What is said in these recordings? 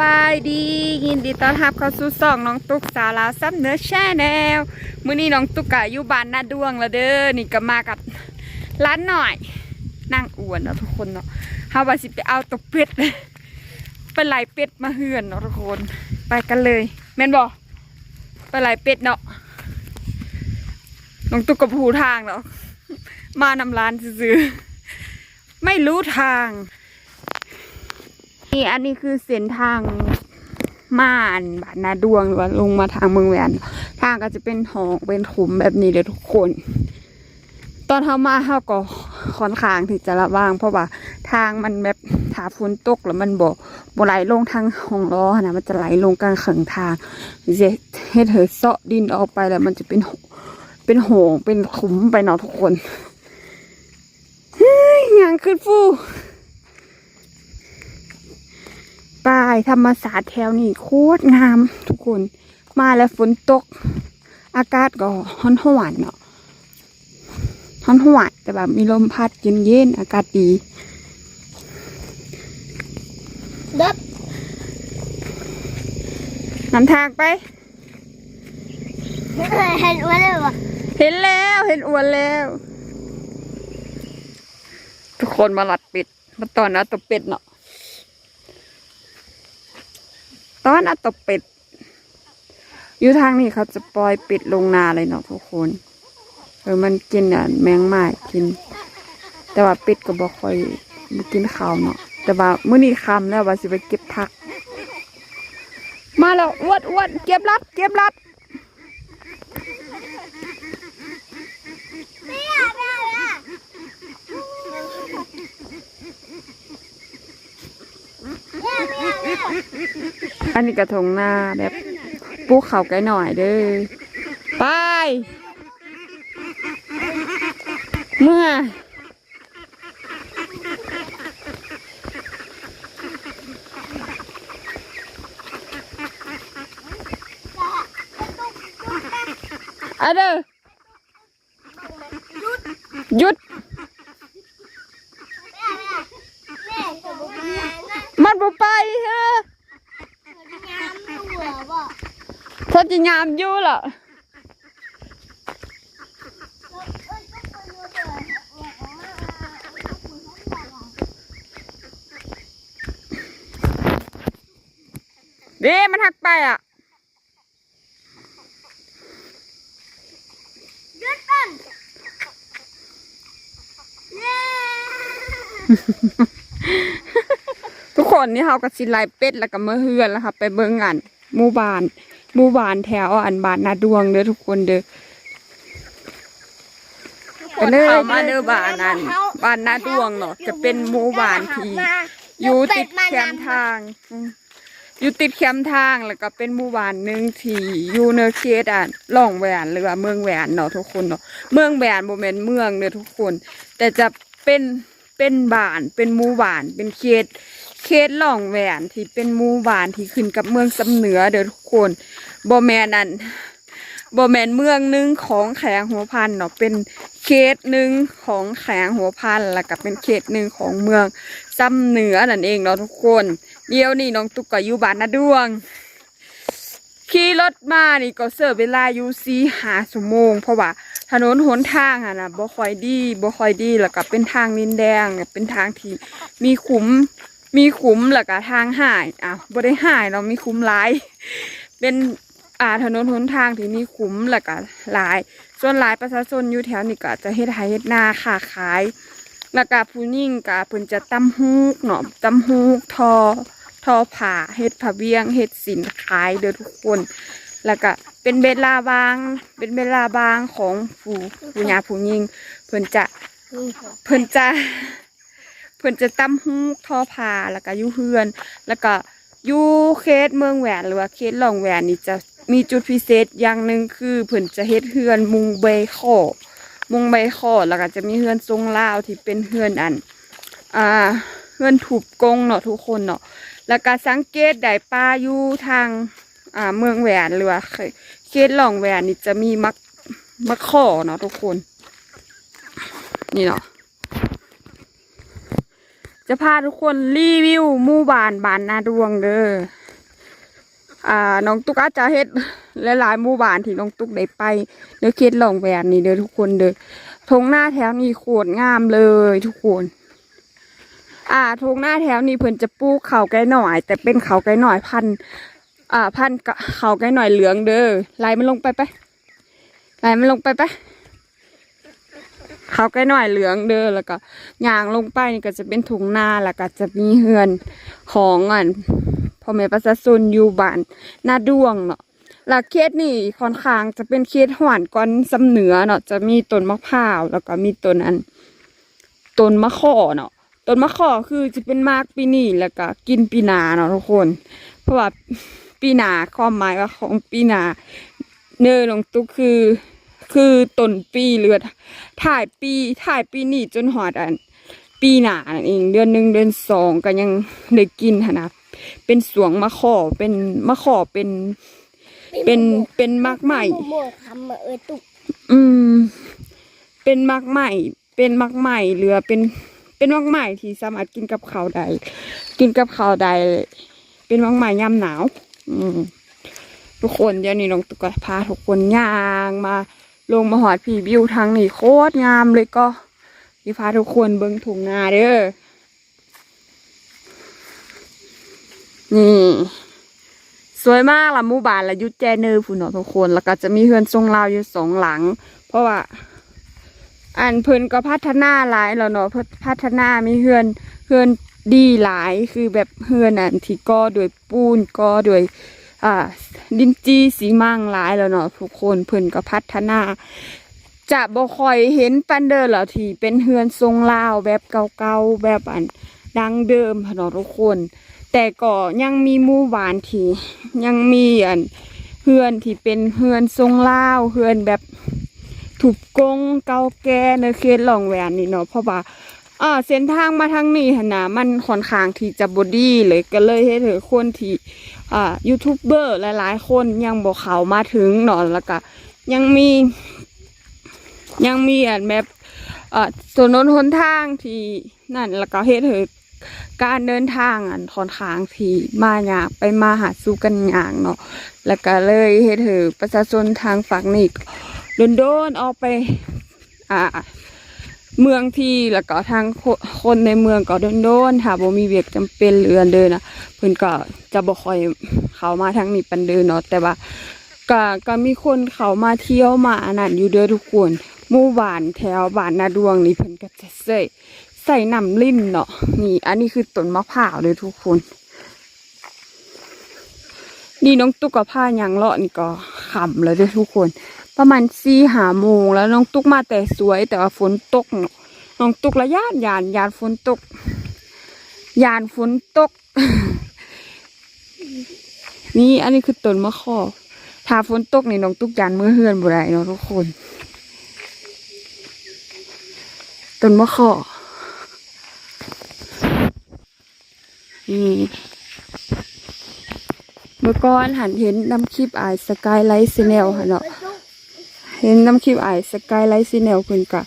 บายดี ยินดีต้อนรับเข้าสู่ซองน้องตุ๊กสาวลาวซับเนื้อแช่แนวมื้อนี้น้องตุ๊กกะอยู่บ้านนาดวงแล้วเด้อนี่ก็มากับร้านหน่อยนั่งอ้วนเนาะทุกคนเนาะเฮาว่าสิไปเอาตกเป็ดไปไล่เป็ดมาเฮือนเนาะทุกคนไปกันเลย แม่นบ่ไปไล่เป็ดเนาะน้องตุ๊กกับผูทางเนาะมานำร้านซื้อไม่รู้ทาง นี่อันนี้คือเส้นทางม่านบาดนาดวงหรือว่าลงมาทางเมืองแหวนทางก็จะเป็นหองเป็นขุมแบบนี้เลยทุกคน ตอนเท้ามาเท้าก็ค่อนข้างที่จะระวังเพราะว่าทางมันแบบถาฝนตกแล้วมันบ่บ่ไหลลงทางห้องล้อนะมันจะไหลลงกลางเขิงทางจะให้เธอเซาะดินออกไปแล้วมันจะเป็นหเป็นหงเป็นขุมไปเนาะทุกคนยยังขึ้นฟู ป่ายธรรมศาสตร์แถวนี้โคตรงาม ทุกคน มาแล้วฝนตก อากาศก็ฮ้อนหวานเนาะฮ้อนหวานแต่แบบมีลมพัดเย็นๆอากาศดีดับนำทางไป เห็นว่าเลยวะเห็นแล้วเห็นอวนแล้ว ทุกคนมาหลัดเป็ดมาตอนนะตบเป็ดเนาะ ตอนนะตบเป็ด อยู่ทางนี้เขาจะปล่อยเป็ดลงนาเลยเนาะทุกคนเออมันกินอะแมงไม้กิน แต่ว่าเป็ดก็บ่ค่อยบ่กินข้าวเนาะแต่ว่ามื้อนี้ค่ำแล้วว่าสิไปเก็บผัก มาแล้วอวนอ้วนเก็บรัด เก็บรัด อันนี้กระทงหน้าแบบปูเขาไกลหน่อยเด้อไปเมื่ออะเด้อหยุด แม่จะบอกงานนะ มันบ่ไปเฮ้องานหัวบ่ถ้าจะยามอยู่ล่ะเด้มันหักไปอะยึดมันเย้ทุกค นนี่เฮาก็สิไล่เป็ดแล้วก็มาเฮือนแล้วค่ะไปเบิ่งอันหมู่บ้านหมู่บ้านแถวอันบ้านนาดวงเด้อทุกคนเด้อไปเลยเข้ามาเด้อบ้านนั้นบ้านนาดวงเนาะจะเป็นหมู่บ้านที่อยู่ติดแคมป์ทางอืมอยู่ติดแคมป์ทางแล้วก็เป็นหมู่บ้านหนึงที่อยู่ในเขตอะล่องแหวนหรือว่าเมืองแหวนเนาะทุกคนเนาะเมืองแหวนบ่แม่นเมืองเด้อทุกคน แต่จะเป็นเป็นบ้านเป็นหมู่บ้านเป็นเขต เขตล่องแหวนที่เป็นหมู่บ้านที่ขึ้นกับเมืองสำเหนือเด้อทุกคนบ่แม่นอันบ่แม่นเมืองหนึงของแขงหัวพันเนาะเป็นเขตหนึ่งของแขงหัวพันแล้วก็เป็นเขตหนึ่งของเมืองสำเหนือนั่นเองเนาะทุกคนเดี๋ยวนี้น้องตุ๊กก็อยู่บ้านนาดวง ขี่รถมานี่ก็เสิร์ฟเวลาอยู่สี่หาชั่วโมง เพราะว่าถนนหนทางอะนะบ่ค่อยดีบ่ค่อยดีแล้วก็เป็นทางดินแดงเป็นทางที่มีขุม มีขุมแล้วก็ทางหายอะบ่ได้หายเนาะมีขุมหลาย เป็นอ่าถนนหนทางที่มีขุมแล้วก็หลาย ส่วนหลายประชาชนอยู่แถวนี้ก็จะเฮ็ดไร่เฮ็ดนาค้าขายแล้วก็ผู้หญิงก็เพิ่นจะตำฮูกเนาะตำฮูกทอทอผ้าเฮ็ดผ้าเบียงเฮ็ดสินขายเด้อทุกคน แล้วก็เป็นเวลาบาง เป็นเวลาบางของผู้ผู้หญิงผู้หญิงเพิ่นจะเพิ่นจะ พิ่นจะตั้มฮูกทอผ้าแล้วก็อยู่เฮือน แล้วก็อยู่เขตเมืองแหวนหรือว่าเขตหลองแหวนนี่จะมีจุดพิเศษอย่างหนึ่งคือเพิ่นจะเฮ็ดเฮือนมุงใบข้อมุงใบข้อแล้วก็จะมีเฮือนทรงลาวที่เป็นเฮือนอันอ่าเฮือนถูกกงเนาะทุกคนเนาะแล้วก็สังเกตได้ป้าอยู่ทางอ่าเมืองแหวนหรือว่าเขตหลองแหวนนี่จะมีมักมักข้อเนาะทุกคน นี่เนาะ จะพาทุกคนรีวิวมู่บานบานนาดวงเด้ออ่าน้องตุ๊กอาจจะเฮ็ดหลายๆมู่บานที่น้องตุ๊กได้ไปเด้อเขตหลองแหวนนี่เด้อทุกคนเด้อทงหน้าแถวนี้โคตรงามเลยทุกคน อ่าทงหน้าแถวนี้เพิ่นจะปลูกเขาไก่หน่อย แต่เป็นเขาไก่หน่อยพันอ่าพันกะเขาไก่หน่อยเหลืองเด้อไล่มันลงไปไปไล่มันลงไปไป เขาวไก่หน่อยเหลืองเด้อแล้วก็ย่างลงไปนี่ก็จะเป็นถุงนาแล้วก็จะมีเฮือนของอันพ่อแม่ประชาชนอยู่บ้านหน้าด้วงเนาะแล้วเขตนี่ค่อนข้างจะเป็นเขตหวานก้อนสำเหนือเนาะจะมีต้นมะพร้าวแล้วก็มีต้นอันต้นมะข้อเนาะต้นมะขอคือจะเป็นมากปีนี้แล้วก็กินปีนาเนาะทุกคน เพราะว่าปีนาความหมายว่าของปีนาเนอลงตุกคือ คือต้นปีเลือดถ่ายปีถ่ายปีนี้จนหอดอัน ปีหนานั่นเองเดือนหนึ่งเดือนสองก็ยังได้กินหั้นนะเป็นสวงมะขอเป็นมะขอเป็น เป็นเป็นมากใหม่ โมทำมาเออตุกอืม เป็นมักใหม่ เป็นมักใหม่เหลือเป็น เป็นมักใหม่ที่สามารถกินกับข้าวได้ กินกับข้าวได้ เป็นมักใหม่ยามหนาว อืม ทุกคนเดี๋ยวนี้น้องตุ๊กพาทุกคนย่างมา ลงมาหอดผีวิวทางนี้โคตรงามเลยก็ที่พาทุกคนเบิ่งถุงนาเด้อ นี่ สวยมากละมู่บานละยุทธแจเนอร์ผู้นเนาะทุกคน แล้วก็จะมีเฮือนทรงลาวอยู่สองหลัง เพราะว่า อันเพิ่นก็พัฒนาหลายแล้วเนาะเพิ่นพัฒนามีเฮือนเฮือนดีหลายคือแบบเฮือนอันที่ก่อด้วยปูนก่อด้วย อ่าดินจีสีมั่งหลายแล้วเนาะทุกคนเพิ่นก็พัฒนา จะบ่ค่อยเห็นปันเดอร์แล้วที่เป็นเฮือนทรงลาวแบบเก่าๆแบบอันดังเดิมเนาะทุกคน แต่ก็ยังมีมู่บ้านที่ยังมีอันเฮือนที่เป็นเฮือนทรงลาวเฮือนแบบถูกกงเก่าแก่ในเขตหลองแหวนนี่เนาะเพราะว่า อ่าเส้นทางมาทางนี้หนะมันค่อนข้างที่จะบอดีเลยก็เลยให้เธอคนที่อ่ายูทูบเบอร์หลายๆ คนยังบอกเขามาถึงเนาะแล้วก็ยังมียังมีอันแบบอ่อถนนหนทางที่นั่นแล้วก็เฮ็ดให้การเดินทางอันค่อนข้างที่มายากไปมาหาสู่กันยากเนาะแล้วก็เลยเฮ็ดให้ประชาชนทางฝั่งนี้โดนๆออกไปอ่า เมืองที่แล้วก็ทางคนในเมืองก็โดนๆถ้าบ่มีเวียกจำเป็นหรือนเดินนะเพิ่นก็จะบ่ค่อยเข้ามาทางนี้ปันเดินเนาะแต่ว่าก็ก็มีคนเขามาเที่ยวมาอันนั้นอยู่เด้อทุกคนหมู่บ้านแถวบ้านนาดวงนี่เพิ่นก็จะใส่ใส่น้ำลิ้นเนาะนี่ อันนี้คือต้นมะพร้าวเลยทุกคน นี่น้องตุ๊กผ้ายังเลาะนี่ก็ขำเลยด้อทุกคน ประมาณสี่หาโมงแล้วน้องตุ๊กมาแต่สวยแต่ว่าฝนตกน้องตุ๊กละยานยานยานฝนตกยานฝนตก นี่อันนี้คือต้นมะขอถ้าฝนตกนี่น้องตุกยันมือเฮือนบ่ได้เนาะทุกคนต้นมะขอนี่เมื่อก่อนหันเห็นน้ำคลิปอายสกายไลท์ซีเนลค่ะเนาะ เห็นน้ำคลิปอายสกายไลท์ซีเนลเพิ่นกะ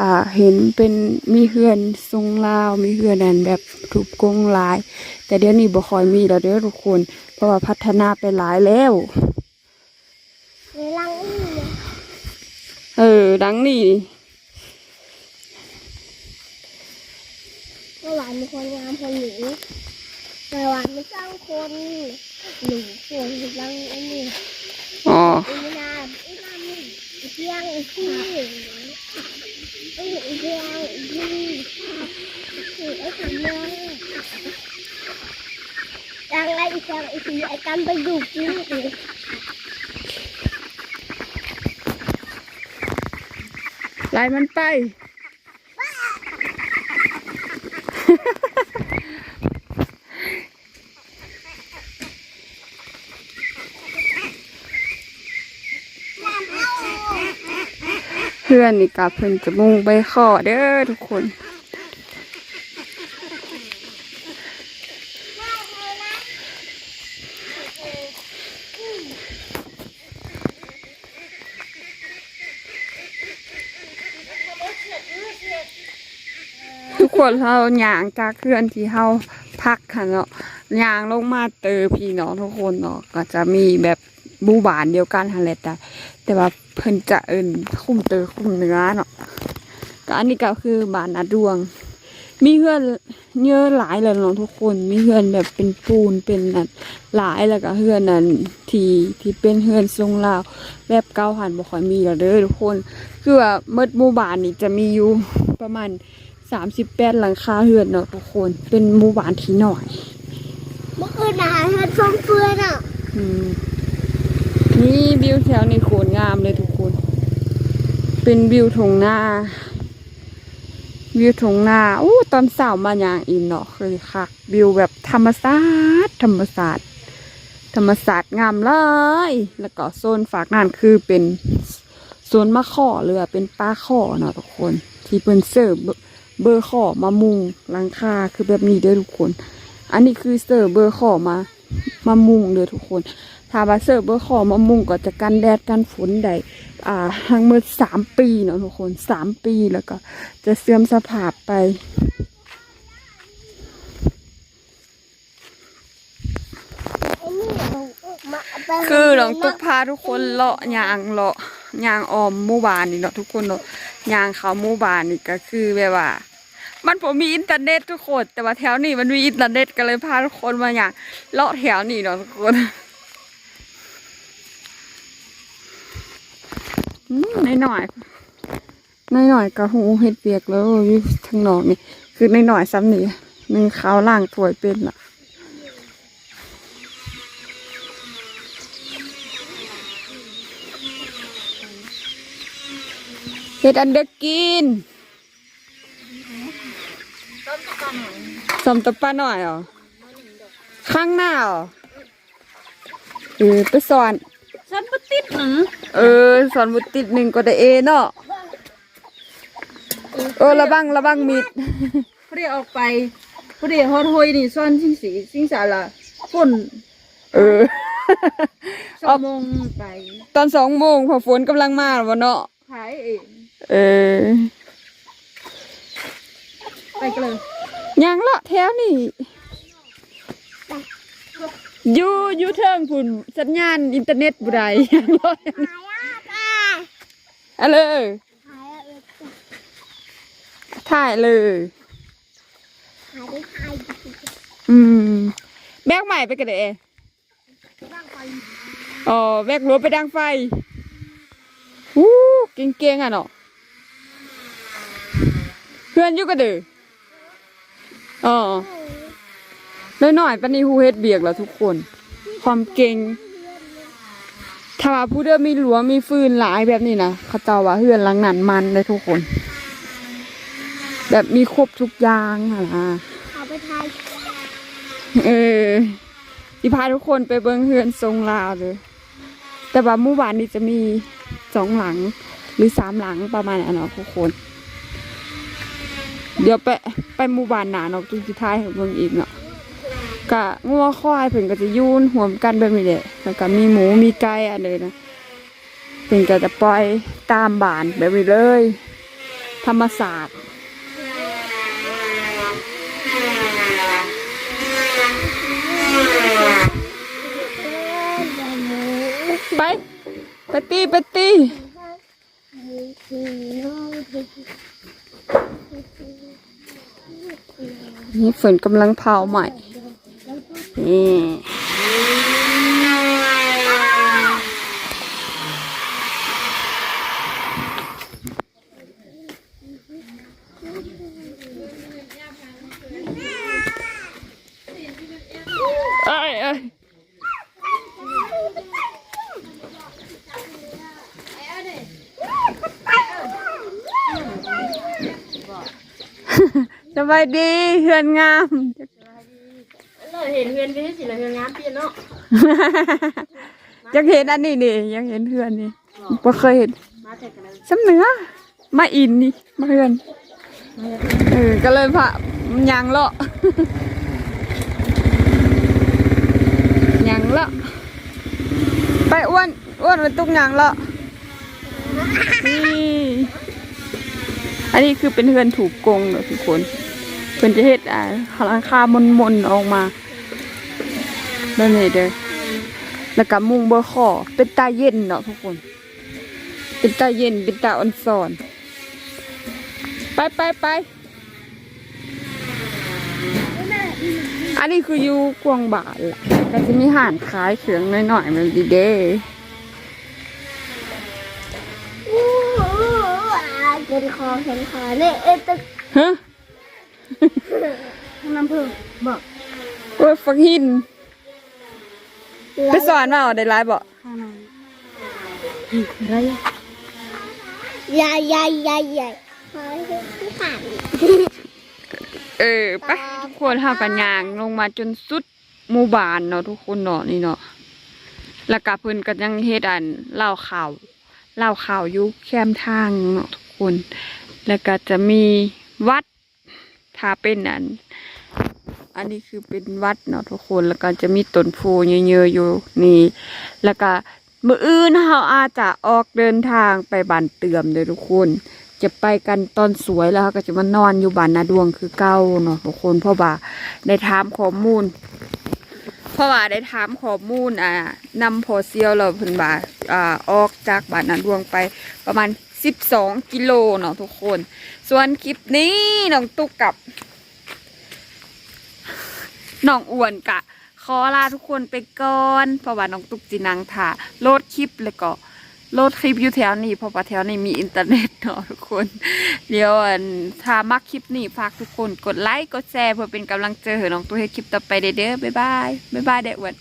อ่าเห็นเป็นมีเฮือนทรงลาว มีเฮือนนั่นแบบถูกกงหลาย แต่เดี๋ยวนี้บ่ค่อยมีแล้วเด้อทุกคน เพราะว่าพัฒนาไปหลายแล้วเวลาอีกเออดังนี่เมื่อวานมีคนงามคนหนูเมื่อวานไม่สร้างคนหนูคนรังอันนี้อ๋ออีนาอีนามีอี เพียงอีที่อีอีเพียงอีที่คือไอ้ทำเนี่ยดังไอ้อีเพียงอีกไอ้กันไปดูกินอีกไล่มันไป พื่อนนี่กับเพิ่นจะมุ่งไปขอเด้อทุกคนทุกคนเราหยางจากเพื่อนที่เฮาพักค่ะเนาะยางลงมาเตอพี่น้องทุกคนเนาะก็จะมีแบบ หมู่บ้านเดียวกันหั่นแหละแต่แต่ว่าเพิ่นจะเอิ้นคุ้มเตอคุ้มเนื้อเนาะก็อันนี้ก็คือบ้านนาดวง มีเฮือนเยอะหลายเลยเนาะทุกคน มีเฮือนแบบเป็นปูนเป็นนั่นหลายแล้วก็เฮือนนั่นที่ที่เป็นเฮือนทรงลาวแบบเก่าหันบ่ค่อยมีแล้วเด้อทุกคน คือว่าเมดหมู่บ้านนี่จะมีอยู่ประมาณ38หลังคาเฮือนเนาะทุกคน เป็นหมู่บ้านที่น้อย เมื่อคืนอาหารมันส้มเฟื่อนอะ อืม นี่วิวแถวนี้โขนงามเลยทุกคน เป็นวิวทงหน้า วิวทงหน้าอู้ตอนเสาร์มาอย่างอินเนาะเคยคักวิวแบบธรรมศาสตร์ธรรมศาสตร์ธรรมศาสตร์งามเลย แล้วก็โซนฝากนั่นคือเป็นโซนมะข้อเรือเป็นป้าข้อเนาะทุกคน ที่เป็นเสิร์ฟเบอร์เบอร์ข้อมามุงหลังคาคือแบบนี้เด้อทุกคน อันนี้คือเสิร์ฟเบอร์ข้อมามามุงเด้อทุกคน ถ้าว่าเสิร์ฟเบอร์ขอมามุงก็จะกันแดดกันฝนได้อ่าทั้งหมดสามปีเนาะทุกคนสามปีแล้วก็จะเสื่อมสภาพไปคือหลวงตุกพาทุกคนเลาะยางเลาะยางออมมู่บานนี่เนาะทุกคนเนาะยางเขามู่บานนี่ก็คือแบบว่า มันผมมีอินเทอร์เน็ตทุกคน แต่ว่าแถวนี้มันมีอินเทอร์เน็ตก็เลยพาทุกคนมาอย่างเลาะแถวนี้เนาะทุกคน อืมหน่อยๆหน่อยๆก็หูเห็ดเปียกแล้วอยู่ทางนอกนี่ คือหน่อยๆซ้ำนี่หนึ่งข้าวล่างถ้วยเป็นล่ะเฮ็ดอันเดอร์กินสมตบปลาหน่อยเหรอข้างหน้าเหรอเออไปสอนฉันบ่ติดหนึ่ง เออ สอนบุตรติดหนึ่งก็ได้เอเนาะเออระบังระบังมิดพอดีออกไปพอดีฮอดโฮยนี่ซ่อนชิงสีชิงสาละฝนเออสองโมงไปตอนสองโมงพอฝนกำลังมาแล้ววะเนาะขายเองเออไปกันเลยยังละแถวนี่ อยู่อยู่เทิงพุ่นสัญญาณอินเทอร์เน็ตบุไรยังละหายอะป้าอะเลยถ่ายเลยหายได้หายอืมแบกใหม่ไปกันเดะบ้อ๋อแบกรั้วไปดังไฟวู้เก่งๆอะเนาะเพื่อนอยู่กันเด้ออ๋อ น้อยๆปานนี้ฮูเฮ็ดเบียกแล้วทุกคน ความเก่งถ้าว่าผู้เดิมมีหลัวมีฟืนหลายแบบนี้นะเขาเจ้าว่าเฮือนหลังนั้นมันเลยทุกคน แบบมีครบทุกอย่างอะนะเอาไปทายเออที่พาทุกคนไปเบิ่งเฮือนทรงลาวเลย แต่ว่าหมู่บ้านนี้จะมีสองหลัง หรือสามหลังประมาณนั้นเนาะทุกคน เดี๋ยวไปไปหมู่บ้านหนาเนาะจุดสุดท้ายของเบิ่งอีกเนาะ กะงัวควายเพิ่นก็จะยูนห่วมกันแบบนี้แหละแล้วก็มีหมูมีไก่อันเลยนะเพิ่นก็จะปล่อยตามบ้านแบบนี้เลย ธรรมศาสตร์ไปไปตีไปตีนี่ฝนกำลังเผาใหม่ นี่เอ้ยเอ้ยสบายดีเฮือนงาม เราเห็นเฮือนพี่สิเราเฮือนงามเปลี่ยนเนาะยังเห็นอันนี้นี่ยังเห็นเฮือนนี่บ่เคยเห็นมาแท็กกันเลยสำเหนือมาอินนี่มาเฮือนเออก็เลยพะยางเลาะยางเลาะไปอ้วนอ้วนไปตุกยางเลาะนี่อันนี้คือเป็นเฮือนถูกกงเนอะทุกคนเพิ่นจะเฮ็ดอ่าหลังคามนๆออกมา แบบนี้เด้อแล้วก็มุงเบอร์คอเป็นตาเย็นเนาะทุกคน เป็นตาเย็นเป็นตาอ่อนสอน ไปไปไปอันนี้คืออยู่กวางบาทล่ะก็จะมีห่านขายเครื่องหน่อยๆมันดีเด้อู้หูอ่าเกินคอเกินคอเนี่ยเอ้ยตึกฮะน้ำผึ้งบอกโอ้ยฟักหิน ไปสอนมาเอาได้ร้ายบ่ข้างในอะไรใหญ่ใหญ่ใหญ่ใหญ่ขอให้ผู้ผ่านเออไปทุกคนเฮากันยางลงมาจนสุดหมู่บ้านเนาะทุกคนเนาะนี่เนาะแล้วก็เพิ่นก็ยังเฮ็ดอันเล่าข่าวเล่าข่าวอยู่แคมทางเนาะทุกคน แล้วก็จะมีวัดถ้าเป็นอัน อันนี้คือเป็นวัดเนาะทุกคนแล้วก็จะมีต้นโพเยอะๆอยู่นี่ แล้วก็มื้ออื่นเฮาอาจจะออกเดินทางไปบ้านเตือมเด้อทุกคน จะไปกันตอนสวยแล้วเราก็จะมานอนอยู่บ้านนาดวงคือเก้าเนาะทุกคนเพราะว่าได้ถามข้อมูล เพราะว่าได้ถามข้อมูลอ่านำพอเซียวเราเพิ่นว่าอ่าออกจากบ้านนาดวงไปประมาณสิบสองกิโลเนาะทุกคน ส่วนคลิปนี้น้องตุ๊กกับ น้องอ้วนกะ ขอลาทุกคนไปก่อนเพราะว่าน้องตุ๊กจินังถ่าโหลดคลิปแล้วก็โหลดคลิปอยู่แถวนี้เพราะว่าแถวนี้มีอินเทอร์เน็ตเนาะทุกคน เดี๋ยวอันถ้ามักคลิปนี้ฝากทุกคนกดไลค์กดแชร์เพื่อเป็นกำลังใจให้น้องตัวให้คลิปต่อไปเด้อบ๊ายบายบ๊ายบายเด็กวัน